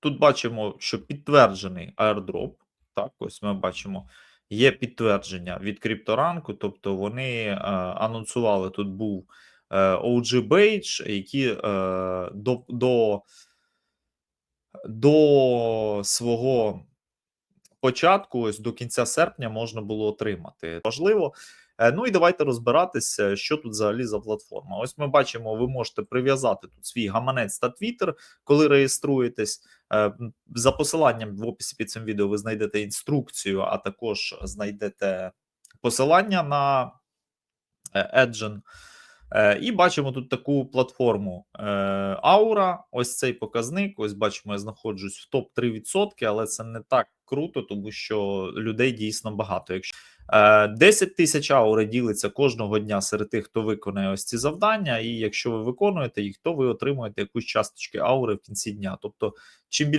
тут бачимо, що підтверджений airdrop. Так, ось ми бачимо, є підтвердження від крипторанку, тобто вони е, анонсували, тут був е, OG Beige, які е, до, до, до свого початку, ось до кінця серпня, можна було отримати. Важливо. Е, Ну і давайте розбиратися, що тут взагалі за платформа. Ось ми бачимо, ви можете прив'язати тут свій гаманець та твіттер, коли реєструєтесь. Е, За посиланням в описі під цим відео ви знайдете інструкцію, а також знайдете посилання на е, Edgen. І бачимо тут таку платформу Aura. Ось цей показник. Ось бачимо, я знаходжусь в топ 3%, але це не так круто, тому що людей дійсно багато. Якщо е, 10 тисяч аури ділиться кожного дня серед тих, хто виконує ось ці завдання, і якщо ви виконуєте їх, то ви отримуєте якусь часточки аури в кінці дня. Тобто, чим більше